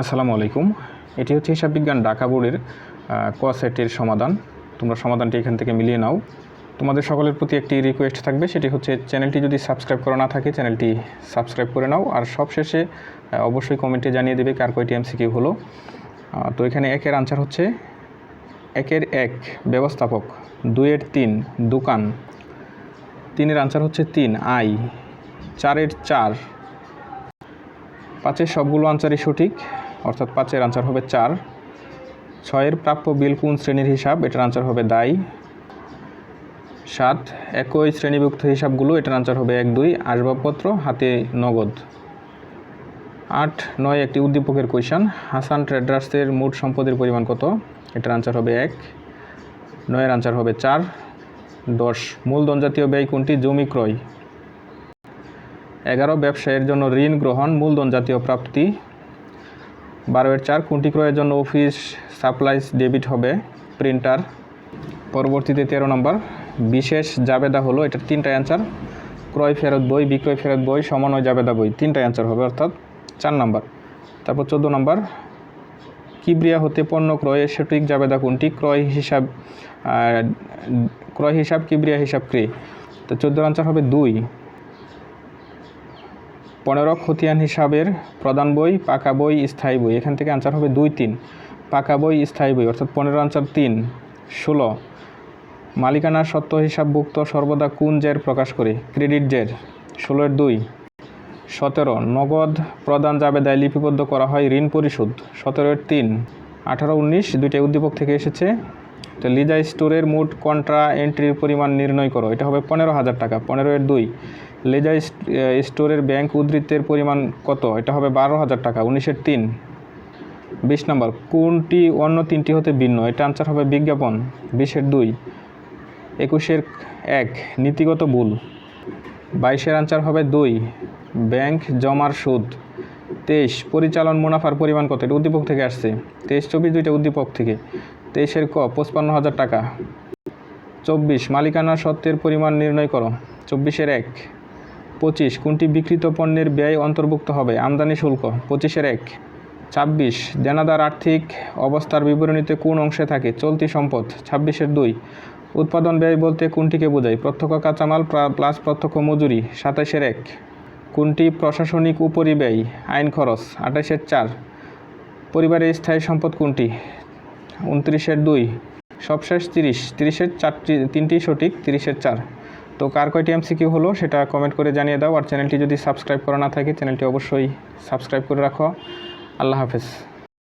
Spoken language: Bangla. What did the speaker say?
আসসালামু আলাইকুম। এটি হচ্ছে হিসাব বিজ্ঞান ঢাকা বোর্ডের ক সেটের সমাধান। তোমরা সমাধানটি এখান থেকে মিলিয়ে নাও। তোমাদের সকলের প্রতি একটি রিকোয়েস্ট থাকবে, সেটি হচ্ছে চ্যানেলটি যদি সাবস্ক্রাইব করা না থাকে, চ্যানেলটি সাবস্ক্রাইব করে নাও। আর সবশেষে অবশ্যই কমেন্টে জানিয়ে দেবে কার কয়টি এমসিকিউ হলো। তো এখানে একের আনসার হচ্ছে, একের এক ব্যবস্থাপক, দুইয়ের তিন দোকান, তিনের আনসার হচ্ছে তিন আই, চারের চার। পাঁচের সবগুলো আনসারই সঠিক। অর্থাৎ পাঁচের আনসার হবে চার। ছয়ের প্রাপ্য বিল কোন শ্রেণির হিসাব? এটার আনসার হবে দায় সাত, একই শ্রেণীভুক্ত হিসাবগুলো, এটার আনসার হবে এক, দুই। আসবাবপত্র, হাতে নগদ। আট, নয়, একটি উদ্দীপকের কোয়েশন হাসান ট্রেডার্সের মোট সম্পদের পরিমাণ কত? এটার আনসার হবে এক। নয়ের আনসার হবে চার। দশ, মূলধন জাতীয় ব্যয় কোনটি? জমি ক্রয়। এগারো, ব্যবসায়ের জন্য ঋণ গ্রহণ, মূলধন জাতীয় প্রাপ্তি। বারোয়ের চার কোনটি ক্রয়ের জন্য অফিস সাপ্লাইস ডেবিট হবে প্রিন্টার। পরবর্তীতে তেরো নম্বর, বিশেষ জাবেদা হলো এটার তিনটা অ্যান্সার, ক্রয় ফেরত বই, বিক্রয় ফেরত বই, সমন্বয় জাবেদা বই, তিনটা অ্যান্সার হবে, অর্থাৎ চার নম্বর। তারপর চোদ্দ নম্বর, কিবরিয়া হতে পণ্য ক্রয়ের সঠিক জাবেদা কোনটি? ক্রয় হিসাব ক্রয় হিসাব, কিবরিয়া হিসাব ক্রে। তো চোদ্দোর আনসার হবে দুই। পনেরো খতিয়ান হিসাবের প্রধান বই, পাকা বই, স্থায়ী বই। এখান থেকে আনসার হবে দুই, তিন। পাকা বই, স্থায়ী বই, অর্থাৎ পনেরো আনসার তিন। ষোলো। মালিকানার সত্ত্ব হিসাবভুক্ত সর্বদা কোন জের প্রকাশ করে? ক্রেডিট জের। ষোলোর দুই। সতেরো। নগদ প্রদান জাবেদায় লিপিবদ্ধ করা হয় ঋণ পরিশোধ। সতেরোর তিন। আঠারো, উনিশ দুইটাই উদ্দীপক থেকে এসেছে। তো লিজা স্টোরের মোট কন্ট্রা এন্ট্রির পরিমাণ নির্ণয় করো। এটা হবে পনেরো হাজার টাকা। পনেরো এর দুই। লেজা স্ট- আহ, স্টোরের ব্যাংক উদ্ধৃতের পরিমাণ কত? এটা হবে বারো হাজার টাকা উনিশের তিন। বিশ নম্বর কোনটি অন্য তিনটি হতে ভিন্ন? এটা আনসার হবে বিজ্ঞাপন বিশের দুই। একুশের এক নীতিগত ভুল। বাইশের আনসার হবে দুই ব্যাংক জমার সুদ। তেইশ পরিচালন মুনাফার পরিমাণ কত? এটা উদ্দীপক থেকে আসছে। তেইশ চব্বিশ দুইটা উদ্দীপক থেকে। তেইশের ক পঁচপান্ন হাজার টাকা। চব্বিশ মালিকানা সত্ত্বের পরিমাণ নির্ণয় করো। চব্বিশের এক পঁচিশ, কোনটি বিকৃত পণ্যের ব্যয় অন্তর্ভুক্ত হবে? আমদানি শুল্ক, পঁচিশের এক। ছাব্বিশ, দেনাদার আর্থিক অবস্থার বিবরণীতে কোন অংশে থাকে? চলতি সম্পদ, ছাব্বিশের দুই। উৎপাদন ব্যয় বলতে কোনটিকে বোঝায়? প্রত্যক্ষ কাঁচামাল প্লাস প্রত্যক্ষ মজুরি সাতাশের এক। কোনটি প্রশাসনিক উপরিব্যয় আইন খরচ আঠাশের চার। পরিবারের স্থায়ী সম্পদ কোনটি? উনত্রিশের দুই। সবশেষ তিরিশ, তিরিশের চারটি, তিনটি সঠিক, তিরিশের চার। তো কার কয়টি এম এমসিকিউ হলো সেটা কমেন্ট করে জানিয়ে দাও। আর চ্যানেলটি যদি সাবস্ক্রাইব করা না থাকে চ্যানেলটি অবশ্যই সাবস্ক্রাইব করে রাখো। আল্লাহ হাফেজ।